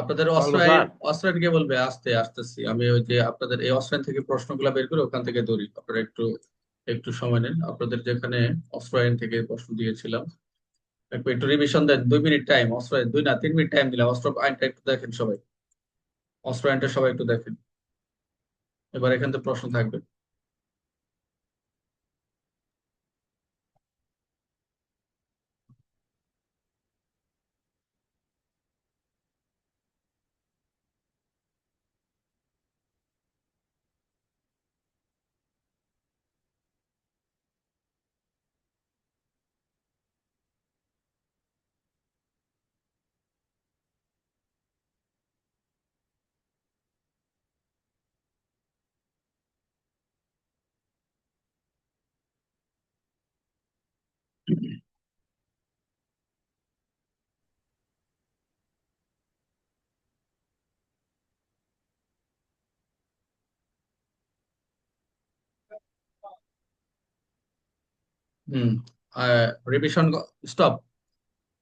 আপনাদের অস্ত্র কে বলবে? আসতে আসতেছি। আমি ওই যে আপনাদের এই অস্ত্রায়ন থেকে প্রশ্নগুলো বের করে ওখান থেকে ধরি। আপনারা একটু একটু সময় নেন। আপনাদের যেখানে অস্ত্র থেকে প্রশ্ন দিয়েছিলাম। একটু রিভিশন দেন। দুই মিনিট টাইম অস্ত্র দুই না তিন মিনিট টাইম দিলাম। অস্ত্র আইনটা একটু দেখেন সবাই। অস্ত্র আইনটা সবাই একটু দেখেন। এবার এখান থেকে প্রশ্ন থাকবে। হুম রিভিশন স্টপ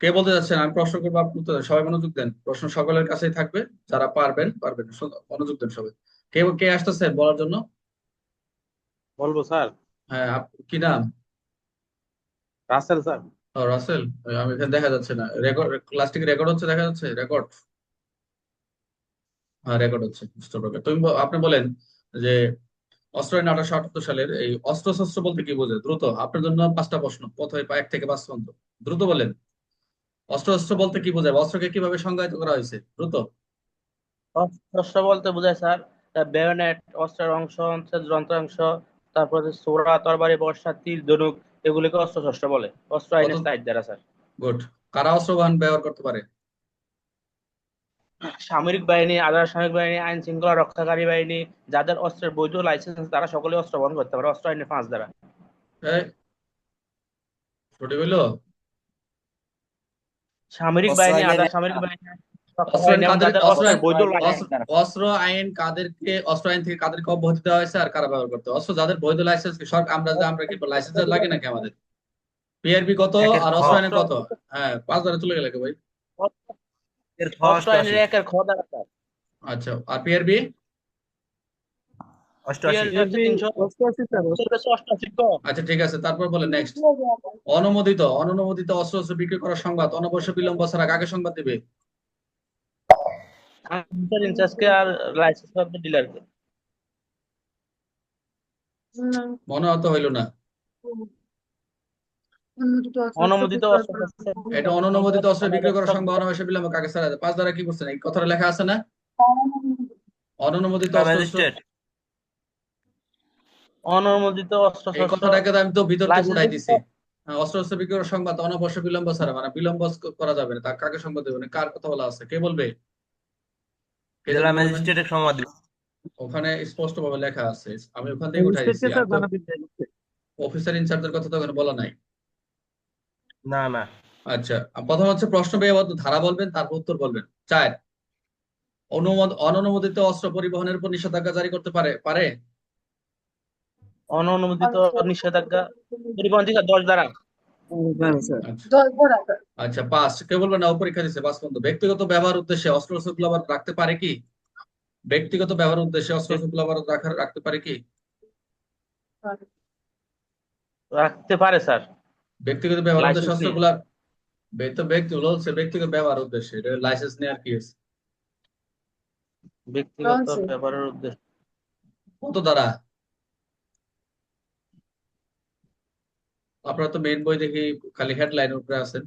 কে বলতে যাচ্ছেন? আমি প্রশ্ন করব আপনি সবাই মনোযোগ দেন। প্রশ্ন সকলের কাছেই থাকবে যারা পারবেন পারবেন মনোযোগ দেন সবাই। কে কে আসতেছে বলার জন্য? বলব স্যার। হ্যাঁ কি নাম? রাসেল স্যার। ও, রাসেল। আমি এখানে দেখা যাচ্ছে না। রেকর্ড ক্লাস থেকে রেকর্ড হচ্ছে দেখা যাচ্ছে? রেকর্ড হ্যাঁ রেকর্ড হচ্ছে। তুমি আপনি বলেন যে অস্ত্র আঠারোশো আটাত্তর সালের এই অস্ত্র শস্ত্র বলতে কি বোঝে দ্রুত। আপনার জন্য পাঁচটা প্রশ্ন। প্রথমে এক থেকে পাঁচ পর্যন্ত। দ্রুত বলেন। অস্ত্র শস্ত্র বলতে কি বোঝায়? অস্ত্রকে কীভাবে সংজ্ঞায়িত করা হয়েছে? দ্রুত। অস্ত্র বলতে বোঝায় স্যার বেয়োনেট অস্ত্রের অংশ অস্ত্রের যন্ত্রাংশ তারপরে সোরা তরবারি বর্ষা তীর ধনুক এগুলিকে অস্ত্র শস্ত্র বলে। অস্ত্র আইনের সাইড দ্বারা স্যার। গুড। কারা অস্ত্র বাহন ব্যবহার করতে পারে? সামরিক বাহিনী আধা সামরিক বাহিনী আইন শৃঙ্খলা রক্ষাকারী বাহিনী যাদের অস্ত্রের বৈধ লাইসেন্স তারা সকলে অস্ত্র বহন করতে পারে অস্ত্র আইনের পাঁচ দ্বারা। সামরিক অস্ত্র বাহিনী আধা সামরিক বাহিনী অস্ত্র আইন আইন- দ্বারা। আইন কাদেরকে অস্ত্র আইন থেকে কাদেরকে অব্যাহতি দেওয়া হয়েছে আর কারা ব্যবহার করতে? হবে? অস্ত্র যাদের বৈধ লাইসেন্স সরকার আমরা আমরা কি লাইসেন্স লাগে নাকি আমাদের? পিআরবি কত আর অস্ত্র আইনে কত? হ্যাঁ পাঁচ ধরে চলে গেলে ভাই? এর অস্ত্র আইনের একের খ দ্বারা আচ্ছা আর পিআরবি। আচ্ছা ঠিক আছে তারপর বলে নেক্সট অনুমোদিত অননুমোদিত অস্ত্র অস্ত্র বিক্রি করার সংবাদ অনবশ্য বিলম্ব ছাড়া কাকে সংবাদ দিবে? আর লাইসেন্স মনে হতো হইল না। অনুমোদিত অস্ত্র এটা অননুমোদিত অস্ত্র বিক্রি করার অনবশ্য বিলম্ব কাকে ছাড়া পাঁচ দ্বারা কি করছেন? এই কথাটা লেখা আছে না? অননুমোদিত অস্ত্র শস্ত্র অস্ত্র এই কথাটাকে আমি তো ভিতর থেকে License দিছি। অস্ত্র অস্ত্র বিক্রি করার সংবাদ অনবশ্য বিলম্ব ছাড়া মানে বিলম্ব করা যাবে না। কাকে সংবাদ দেবে? না কার কথা বলা আছে? কে বলবে? জেলা ম্যাজিস্ট্রেটের সংবাদ ওখানে স্পষ্ট ভাবে লেখা আছে। আমি ওখান থেকে উঠাই দিছি অফিসার ইনচার্জের কথা তো ওখানে বলা নাই। না না। আচ্ছা প্রথম হচ্ছে প্রশ্ন ব্যয়বদ্ধ ধারা বলবেন তারপর উত্তর বলবেন। চার অনুমোদ অননুমোদিত অস্ত্র পরিবহনের উপর নিষেধাজ্ঞা জারি করতে পারে পারে? অননুমোদিত নিষেধাজ্ঞা পরিবহন থেকে দশ দ্বারা আচ্ছা আচ্ছা পাঁচ কে বলবেন না পরীক্ষা দিচ্ছে পাঁচ পর্যন্ত। ব্যক্তিগত ব্যবহার উদ্দেশ্যে অস্ত্র শস্ত্র আবার রাখতে পারে কি? ব্যক্তিগত ব্যবহার উদ্দেশ্যে অস্ত্র শস্ত্র আবার রাখার রাখতে পারে কি? রাখতে পারে স্যার। ব্যক্তিগত ব্যবহার উদ্দেশ্যে বে- তো ব্যক্তি বলছে ব্যক্তিগত ব্যবহার উদ্দেশ্যে এটা লাইসেন্স নেওয়ার কি আছে ব্যক্তিগত ব্যবহারের উদ্দেশ্যে। কত দ্বারা? আপনারা তো মেইন বই দেখি খালি হেডলাইন উপরে আছেন।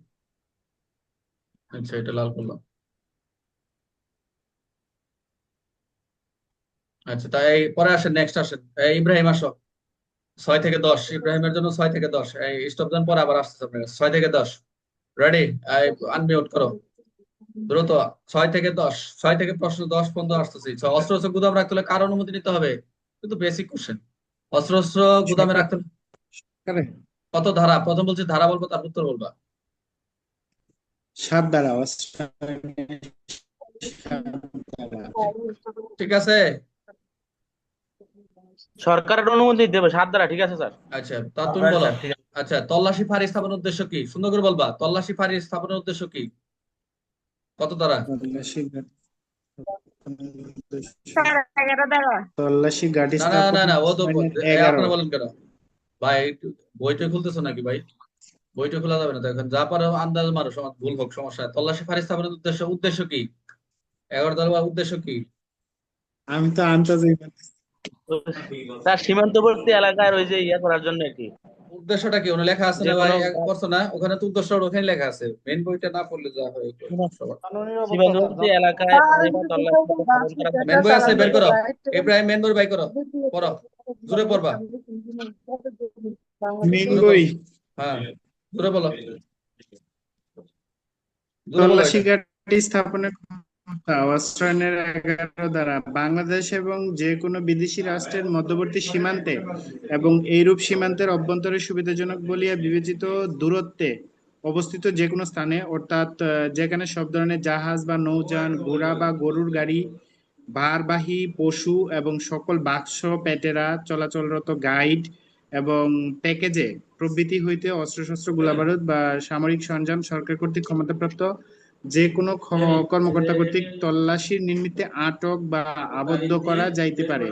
আচ্ছা এটা লাল করলাম। আচ্ছা তাই পরে আসেন নেক্সট আসেন। ইব্রাহিম আসো। ছয় থেকে দশ ইব্রাহিমের জন্য ছয় থেকে দশ। স্টপ দেন পরে আবার আসতেছে আপনার কাছে। ছয় থেকে দশ। রেডি আনমিউট করো। দ্রুত। ছয় থেকে দশ। ছয় থেকে প্রশ্ন দশ পর্যন্ত আসতেছি। অস্ত্র অস্ত্র গুদাম রাখতে হলে কার অনুমতি নিতে হবে? কিন্তু বেসিক কোশ্চেন অস্ত্র অস্ত্র গুদামে রাখতে হলে কত ধারা? প্রথম বলছি ধারা বলব তার উত্তর বলবা। সাত অস্ত্র ঠিক আছে? সরকারের অনুমতি দেবে সাত দ্বারা ঠিক আছে স্যার? আচ্ছা তা তুমি বলো। আচ্ছা তল্লাশি ফাঁড়ি স্থাপনের উদ্দেশ্য কি? সুন্দর করে বলবা তল্লাশি ফাঁড়ি স্থাপনের উদ্দেশ্য কি? কত দ্বারা? তল্লাশি গাড়ি না না না না ও তো স্থাপনের এ, এগারো। আপনারা বলেন কেন? ভাই বইটা খুলতেছো নাকি ভাই? বইটা খোলা যাবে না তো এখন। যা পারো আন্দাজ মারো সমাজ ভুল হোক সমস্যা তল্লাশি ফাঁড়ি স্থাপনের উদ্দেশ্য উদ্দেশ্য কি? এগারো উদ্দেশ্য কি? আমি তো আন্দাজে স্যার সীমান্তবর্তী এলাকায় ওই যে ইয়া করার জন্য এটি উদ্দেশ্যটা কি? ওখানে লেখা আছে না ভাই? না? ওখানে তো উদ্দেশ্য ওখানে লেখা আছে। মেন বইটা না পড়লে যা হয় সীমান্তবর্তী এলাকায় মেন বই আছে বের করো। ইব্রাহিম মেন বই বাই করো। পড়ো। জোরে পড়বা। মেন বই। হ্যাঁ। জোরে বলো। জোরে স্থাপনের এগারো দ্বারা বাংলাদেশ এবং যে কোনো বিদেশি রাষ্ট্রের মধ্যবর্তী সীমান্তে এবং এইরূপ সীমান্তের অভ্যন্তরে সুবিধাজনক বলিয়া বিবেচিত দূরত্বে অবস্থিত যে কোনো স্থানে, অর্থাৎ যেখানে সব ধরনের জাহাজ বা নৌযান, ঘোড়া বা গরুর গাড়ি, ভারবাহী পশু এবং সকল বাক্স পেটেরা চলাচলরত গাইড এবং প্যাকেজে প্রভৃতি হইতে অস্ত্রশস্ত্র, গোলাবারুদ বা সামরিক সরঞ্জাম সরকার কর্তৃক ক্ষমতাপ্রাপ্ত যে কোনো কর্মকর্তা কর্তৃক তল্লাশির নিমিত্তে আটক বা আবদ্ধ করা যাইতে পারে।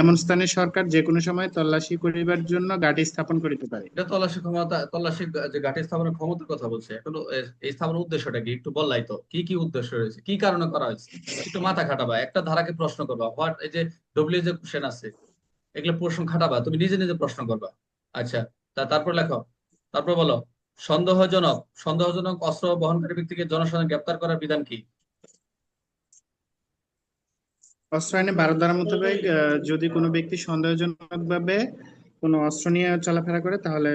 এমন স্থানে সরকার যে কোনো সময় তল্লাশি করিবার জন্য গাড়ি স্থাপন করিতে পারে। এটা তল্লাশি ক্ষমতা তল্লাশি যে ঘাটি স্থাপনের ক্ষমতার কথা বলছে এখন এই স্থাপনের উদ্দেশ্যটা কি? একটু বললাই তো। কি কি উদ্দেশ্য রয়েছে? কি কারণে করা হয়েছে? একটু মাথা খাটাবা একটা ধারাকে প্রশ্ন করবা। হোয়াট এই যে ডব্লিউ যে কোশ্চেন আছে এগুলো প্রশ্ন খাটাবা। তুমি নিজে নিজে প্রশ্ন করবা। আচ্ছা তা তারপর লেখো। তারপর বলো। সন্দেহজনক সন্দেহজনক অস্ত্র বহনকারী ব্যক্তিকে জনসাধারণ গ্রেপ্তার করার বিধান কি? অস্ত্র আইনে বারো ধারা মোতাবেক যদি কোনো ব্যক্তি সন্দেহজনক ভাবে কোনো অস্ত্র নিয়ে চলাফেরা করে তাহলে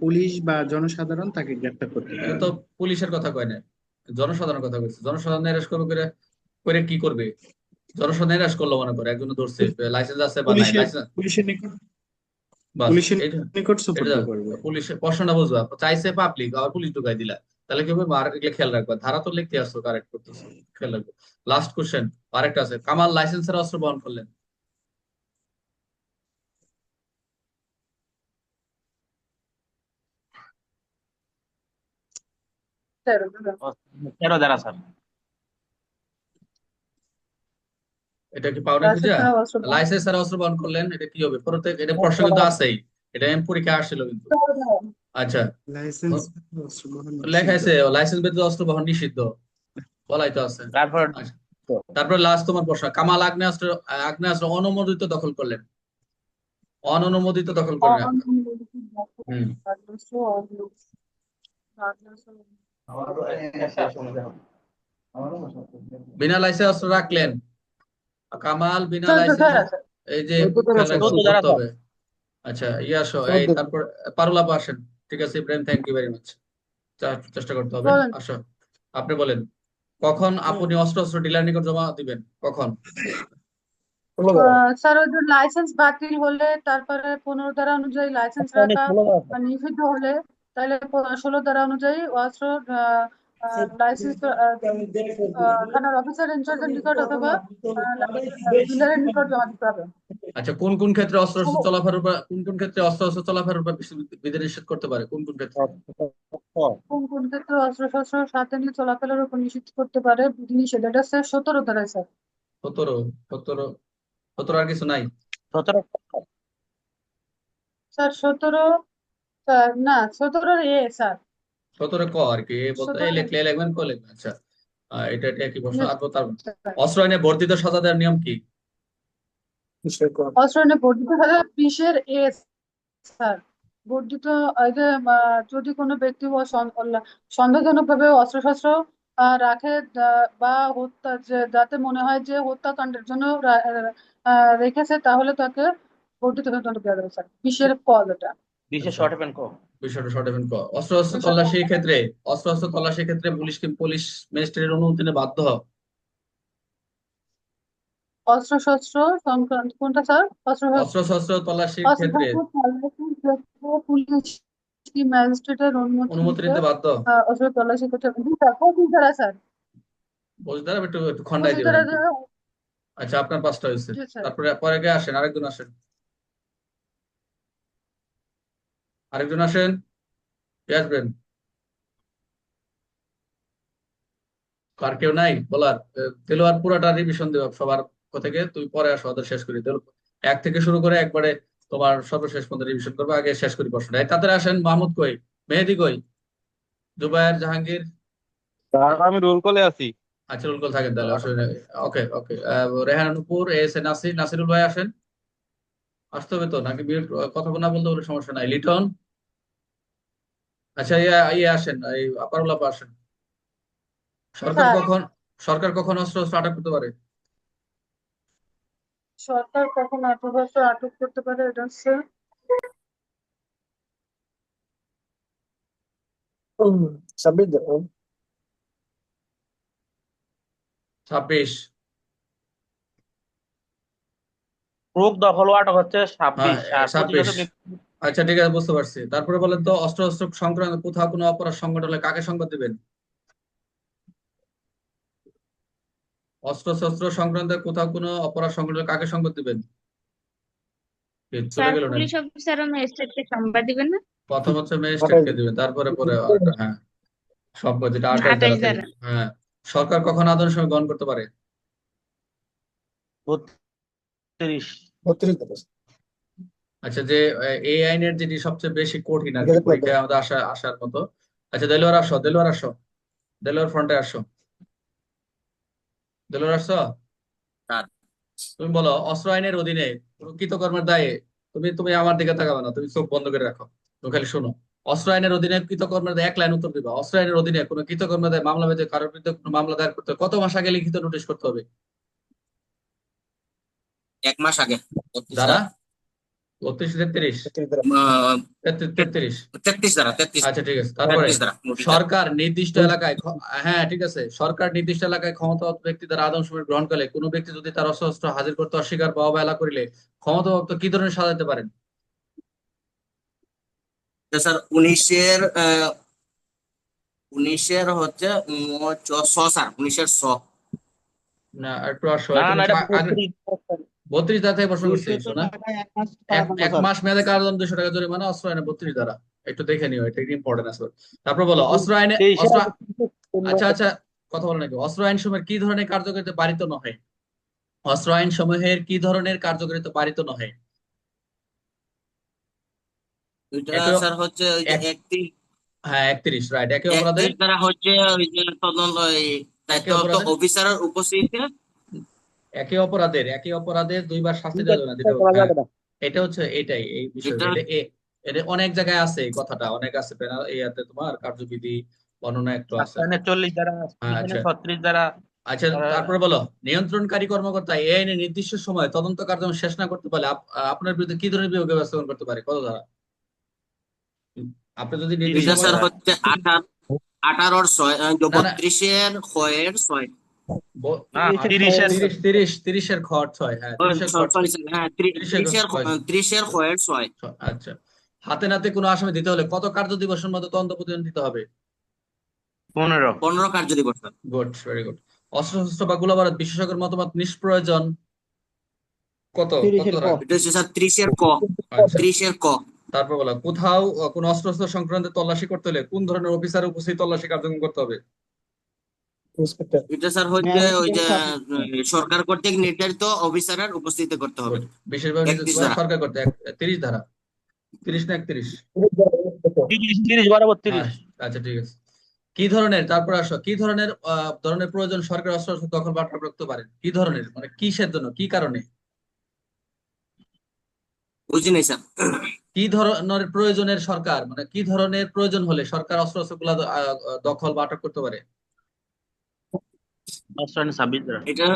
পুলিশ বা জনসাধারণ তাকে গ্রেপ্তার করতে পারে তো পুলিশের কথা কয় না জনসাধারণ কথা কইছে। জনসাধারণ এরেস্ট করবে করে করে কি করবে? জনসাধারণ এরেস্ট করল মনে করে একজন ধরছে লাইসেন্স আছে বা নাই লাইসেন্স পুলিশের নিকট পুলিশের এটা নিকট সুপর্দ করবে। পুলিশের প্রশ্নটা বুঝবা। চাইছে পাবলিক আর পুলিশ ঢুকাই দিলা। তাহলে কি হবে আর এগুলো খেয়াল রাখবা। ধারা তো লিখতে আসছো কারেক্ট করতেছো। খেয়াল রাখবে। লাস্ট কোশ্চেন আরেকটা আছে। কামাল লাইসেন্সের অস্ত্র বহন করলেন। তেরো দ্বারা স্যার। এটা কি পাওনা খুঁজে? লাইসেন্স ছাড়া অস্ত্র বহন করলেন এটা কি হবে? প্রত্যেক এটা প্রশ্ন কিন্তু আছেই। এটা এম পরীক্ষা আসছিল কিন্তু। আচ্ছা। লাইসেন্স লেখা আছে লাইসেন্স ব্যতীত অস্ত্র বহন নিষিদ্ধ। বলাই তো আছে। তারপর আচ্ছা। তারপর লাস্ট তোমার প্রশ্ন কামাল আগ্নেয়াস্ত্র আগ্নেয়াস্ত্র অনুমোদিত দখল করলেন। অননুমোদিত দখল করলেন। হুম। বিনা লাইসেন্স অস্ত্র রাখলেন। কামাল বিনা লাইসেন্স এই যে হবে। আচ্ছা ইয়ে আসো এই তারপর পারুল আপু আসেন। ঠিক আছে Ibrahim thank you very much চেষ্টা করতে হবে। আসো। আপনি বলেন কখন আপনি অস্ত্র অস্ত্র ডিলার নিকট জমা দিবেন? কখন? স্যার ওই যে লাইসেন্স বাতিল হলে তারপরে পনেরো ধারা অনুযায়ী লাইসেন্স রাখা নিষিদ্ধ হলে তাহলে ষোলো ধারা অনুযায়ী অস্ত্র থানার অফিসার ইনচার্জের নিকট অথবা ডিলারের নিকট জমা দিতে হবে। আচ্ছা কোন কোন ক্ষেত্রে অস্ত্র অস্ত্র চলাফেরার উপর কোন কোন ক্ষেত্রে অস্ত্র অস্ত্র চলাফেরার উপর বিধি- নিষেধ করতে পারে? কোন কোন ক্ষেত্রে? কোন কোন ক্ষেত্রে অস্ত্র শস্ত্র সাথে নিয়ে চলাফেরার উপর নিষিদ্ধ করতে পারে? বিধি নিষেধ এটা স্যার সতেরো ধারায় স্যার। সতেরো সতেরো সতেরো আর কিছু নাই? সতেরো। স্যার সতেরো না সতেরো এ স্যার। সতেরো ক আর কি এ। লিখবেন লিখবেন আচ্ছা। এটা এটা কি প্রশ্ন। আর তার অস্ত্র আইনে বর্ধিত সাজা দেওয়ার নিয়ম কি? অস্ত্র বর্ধিত সাজা বিশের এ স্যার। বর্ধিত যদি কোনো ব্যক্তি ও সন্দেহজনক ভাবে অস্ত্রশস্ত্র আহ, রাখে বা হত্যা যাতে মনে হয় যে হত্যাকাণ্ডের জন্য আহ, রেখেছে তাহলে তাকে বর্ধিত দণ্ড দেওয়া যাবে স্যার। বিশের ক যেটা। বিশেষ শর্ট হ্যাপেন কো বিষয়টা শর্ট এবং ক অস্ত্র অস্ত্র তল্লাশির ক্ষেত্রে অস্ত্র অস্ত্র তল্লাশির ক্ষেত্রে পুলিশ কি পুলিশ ম্যাজিস্ট্রেটের অনুমতি নিতে বাধ্য হয় অস্ত্রশস্ত্র সংক্রান্ত কোনটা স্যার? অস্ত্র অস্ত্র শস্ত্র তল্লাশির অস্ত্র ক্ষেত্রে পুলিশ কি ম্যাজিস্ট্রেটের অনুমতি অনুমতি নিতে নিতে বাধ্য আহ, অস্ত্র তল্লাশি করতে হবে স্যার একটু একটু খন্ডাই দিবেন। আচ্ছা আপনার পাঁচটা হয়েছে। তারপরে পরে আসেন? আরেকজন আসেন। আরেকজন আসেন। কে আসবেন? আর কেউ নাই? বলার আহ, দেলোয়ার পুরাটা রিভিশন দেব সবার থেকে তুই পরে আসো ওদের শেষ করি। এক থেকে শুরু করে একবারে তোমার সর্বশেষ পর্যন্ত রিভিশন করব। আগে শেষ করি প্রশ্নটা। এই তাড়াতাড়ি আসেন মাহমুদ কই? মেহেদি কই? জুবায়ের জাহাঙ্গীর? আমি রোল কলে আছি। আচ্ছা রুল কল থাকেন তাহলে অসুবিধা okay okay. Rehan Nupur S A Nasir Nasirul ভাই আসেন। আসতে হবে তো নাকি কথা না বলতে বলে সমস্যা নাই। লিটন? আচ্ছা ইয়ে ইয়ে আসেন এই আপারুল আপা আসেন। সরকার স্যার। কখন সরকার কখন অস্ত্র অস্ত্র আটক করতে পারে? সরকার কখন বছর আটক করতে পারে এটা হচ্ছে ছাব্বিশ রোগ দখল ও আটক হচ্ছে ছাব্বিশ। হ্যাঁ, আর 26 আচ্ছা ঠিক আছে বুঝতে পারছি। তারপরে বলেন তো অস্ত্র অস্ত্র সংক্রান্ত কোথাও কোনো অপরাধ সংঘটন হলে কাকে সংবাদ দিবেন? অস্ত্র শস্ত্র সংক্রান্ত কোথাও কোনো অপরাধ সংগঠন কাকে সংবাদ দিবেন? চলে গেল না? পুলিশ অফিসার ও ম্যাজিস্ট্রেটকে সংবাদ দিবেন না? প্রথম হচ্ছে ম্যাজিস্ট্রেটকে দিবেন তারপরে পরে হ্যাঁ। সব যেটা আঠাশ আঠাশ ধারা হ্যাঁ। সরকার কখন আদর্শ গ্রহণ করতে পারে? বত্রিশ আচ্ছা যে এই আইনের যেটি সবচেয়ে বেশি কঠিন আর কি পরীক্ষায় আমাদের আসা আসার মতো। আচ্ছা দেলোয়ার আসো দেলোয়ার আসো। দেলোয়ার ফ্রন্টে আসো। দেলোয়ার আসো তুমি বলো অস্ত্র আইনের অধীনে কোনো কৃতকর্মের দায়ে তুমি তুমি আমার দিকে তাকাবে না তুমি চোখ বন্ধ করে রাখো। তুমি খালি শোনো। অস্ত্র আইনের অধীনে কৃতকর্মের দায়ে এক লাইন উত্তর দিবা। অস্ত্র আইনের অধীনে কোনো কৃতকর্মের দায়ে মামলা বেঁধে কারোর বিরুদ্ধে কোনো মামলা দায়ের করতে হবে কত মাস আগে লিখিত নোটিশ করতে হবে? এক মাস আগে। যারা বত্রিশ তেত্রিশ তেত্রিশ। তেত্রিশ দ্বারা তেত্রিশ। আচ্ছা ঠিক আছে। তারপরে তেত্রিশ দ্বারা নোটিশ দ্বারা। সরকার নির্দিষ্ট এলাকায় হ্যাঁ ঠিক আছে। সরকার নির্দিষ্ট এলাকায় ক্ষমতাপ্রাপ্ত ব্যক্তি দ্বারা আদমশুমারি গ্রহণ করলে কোনো ব্যক্তি যদি তার অস্ত্র হাজির করতে অস্বীকার বা অবহেলা করিলে ক্ষমতাপ্রাপ্ত কি ধরনের সাজা দিতে পারেন? স্যার উনিশের উনিশের হচ্ছে ছ স্যার। উনিশের ছ। না একটু আসো না না এটা আগে বত্রিশ ধারা থেকে প্রশ্ন করছি শোনা। এক মাস মেয়াদে কারাদণ্ড দুশো টাকা জরিমানা? অস্ত্র আইনে বত্রিশ ধারা একটু দেখে নিও এটা ইম্পর্টেন্ট আছে। তারপর বলো অস্ত্র আইনে অস্ত্র আচ্ছা আচ্ছা কথা বলো নাকি? অস্ত্র আইন সমূহের কি ধরনের কার্যকারিতা বারিত নহে? অস্ত্র আইন সমূহের কি ধরনের কার্যকারিতা বারিত নহে? স্যার হচ্ছে হ্যাঁ একত্রিশ রাইট একে অপরাধে একত্রিশ দ্বারা হচ্ছে ওই যে তদন্ত? অফিসারের উপস্থিতিতে একে অপরাধের একে অপরাধের দুইবার শাস্তি দেওয়া যাবে না হ্যাঁ, এটা হচ্ছে এটাই এই বিষয়টা এটা- অনেক জায়গায় আছে এই কথাটা অনেক আছে পেনাল ইয়াতে তোমার কার্যবিধি বর্ণনা একটু আছে। এখানে চল্লিশ দ্বারা হ্যাঁ, আচ্ছা। ছত্রিশ দ্বারা আচ্ছা তারপরে বলো নিয়ন্ত্রণকারী কর্মকর্তা এই আইনে নির্দিষ্ট সময় তদন্ত কার্যক্রম শেষ না করতে পারলে আপনার বিরুদ্ধে কি ধরনের বিভাগ ব্যবস্থা গ্রহণ করতে পারে? কত ধারা আপনি যদি নির্দিষ্ট সময়- হচ্ছে আঠারো আঠারোর ছয়। বত্রিশের ছয়ের ছয়। আচ্ছা, তিরিশের- তিরিশ তিরিশ তিরিশের খড় ছয় হ্যাঁ তিরিশের হ্যাঁ ত্রি- ত্রিশের ত্রিশের ছয়। ত্রিশের ছয়ের ছয় ছয়, আচ্ছা হাতে নাতে কোনো আসামি দিতে হলে কত কার্য দিবসের মধ্যে তদন্ত প্রতিবেদন দিতে হবে? পনেরো। পনেরো কার্য দিবস গুড ভেরি গুড অস্ত্র শস্ত্র বা গোলাবারুদ বিশেষজ্ঞের মতামত নিষ্প্রয়োজন। কত ত্রিশের ক। আচ্ছা। ত্রিশের ক। তারপর বলো কোথাও কোনো অস্ত্র শস্ত্র সংক্রান্ত তল্লাশি করতে হলে কোন ধরনের অফিসার উপস্থিত তল্লাশি কার্যক্রম করতে হবে? এটা স্যার হচ্ছে ওই যে সরকার কর্তৃক নির্ধারিত অফিসারের উপস্থিতি করতে হবে। বিশেষভাবে। সরকার করতে তিরিশ ধারা। তিরিশ না একত্রিশ? তিরিশ তিরিশ বরাবর তিরিশ। আচ্ছা, আচ্ছা ঠিক আছে। কি ধরনের তারপর আসো কি ধরনের ধরনের প্রয়োজন সরকার অস্ত্র দখল বা আটক রাখতে পারেন কি ধরনের মানে কিসের জন্য কি কারণে? বুঝি নাই স্যার। কি ধরনের প্রয়োজনের সরকার মানে কি ধরনের প্রয়োজন হলে সরকার অস্ত্রগুলা দখল বা আটক করতে পারে অস্ত্র আইনে ছাব্বিশ দ্বারা এটা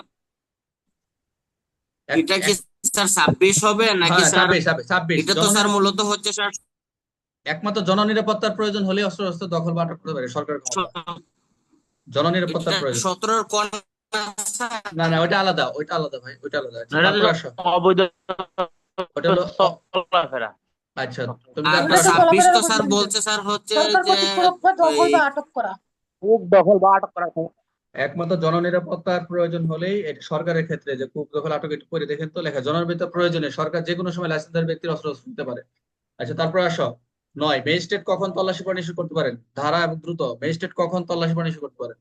এটা কি স্যার ছাব্বিশ হবে নাকি হ্যাঁ, স্যার ছাব্বিশ ছাব্বিশ ছাব্বিশ। এটা তো জন- স্যার মূলত হচ্ছে স্যার একমাত্র জননিরাপত্তার প্রয়োজন হলে অস্ত্র শস্ত্র দখল বা আটক করতে পারে সরকার জননিরাপত্তার প্রয়োজন। সতেরোর কোন না না ওইটা আলাদা ওইটা আলাদা ভাই ওইটা আলাদা। আচ্ছা, অবৈধ ওটা হলো চলাফেরা। আচ্ছা তুমি। ছাব্বিশ তো স্যার বলছে স্যার হচ্ছে যে দখল বা আটক করা। দখল বা আটক করা। একমাত্র জননিরাপত্তার প্রয়োজন হলেই এটা সরকারের ক্ষেত্রে যে কূপ দখল আটক একটু করে দেখেন তো লেখা জননিরাপত্তার প্রয়োজনে সরকার যে কোনো সময় লাইসেন্সধারী ব্যক্তির অস্ত্র নিতে পারে। আচ্ছা তারপর আসো। নয়, ম্যাজিস্ট্রেট কখন তল্লাশি পানি করতে পারেন? ধারা এবং দ্রুত, ম্যাজিস্ট্রেট কখন তল্লাশি পানি করতে পারেন?